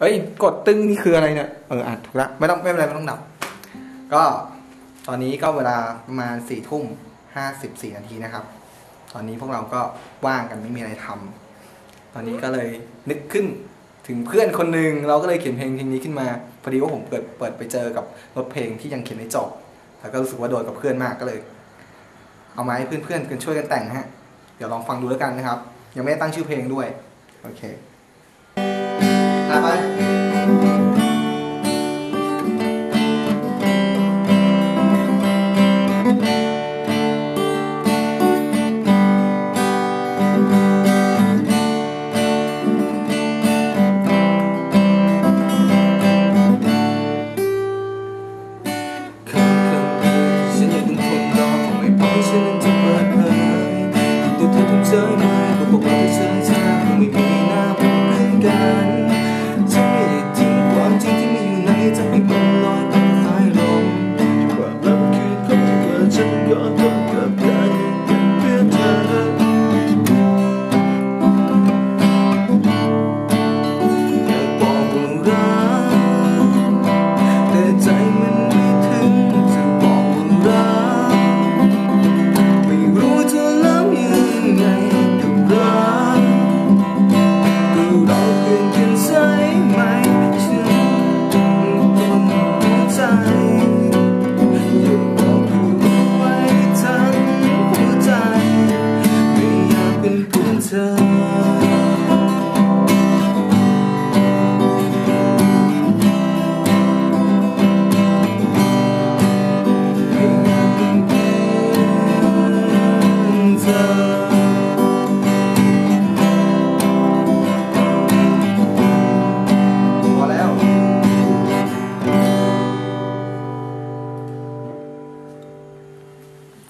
เอ้ยกดตึ้งนี่คืออะไรเนี่ยเอออะถูกละไม่ต้องไม่เป็นไรไม่ต้องดับ ก็ตอนนี้ก็เวลาประมาณสี่ทุ่มห้าสิบสี่นาทีนะครับ ตอนนี้พวกเราก็ว่างกันไม่มีอะไรทำตอนนี้ก็เลยนึกขึ้นถึงเพื่อนคนหนึ่งเราก็เลยเขียนเพลงเพลงนี้ขึ้นมาพอดีว่าผมเปิดเปิดไปเจอกับรถเพลงที่ยังเขียนไม่จบแล้วก็รู้สึกว่าโดนกับเพื่อนมากก็เลย เอามาให้เพื่อนๆกันช่วยกันแต่งฮะ เดี๋ยวลองฟังดูแล้วกันนะครับ ยังไม่ได้ตั้งชื่อเพลงด้วย โอเค อ่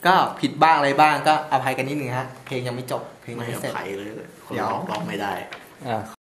ก็ผิดบ้างอะไรบ้างก็อภัยกันนิดนึงฮะ เพลงยังไม่จบเพลงยังไม่ไม่เสร็จอภัยเลยคนเดี๋ยวร้องร้องไม่ได้ อ่า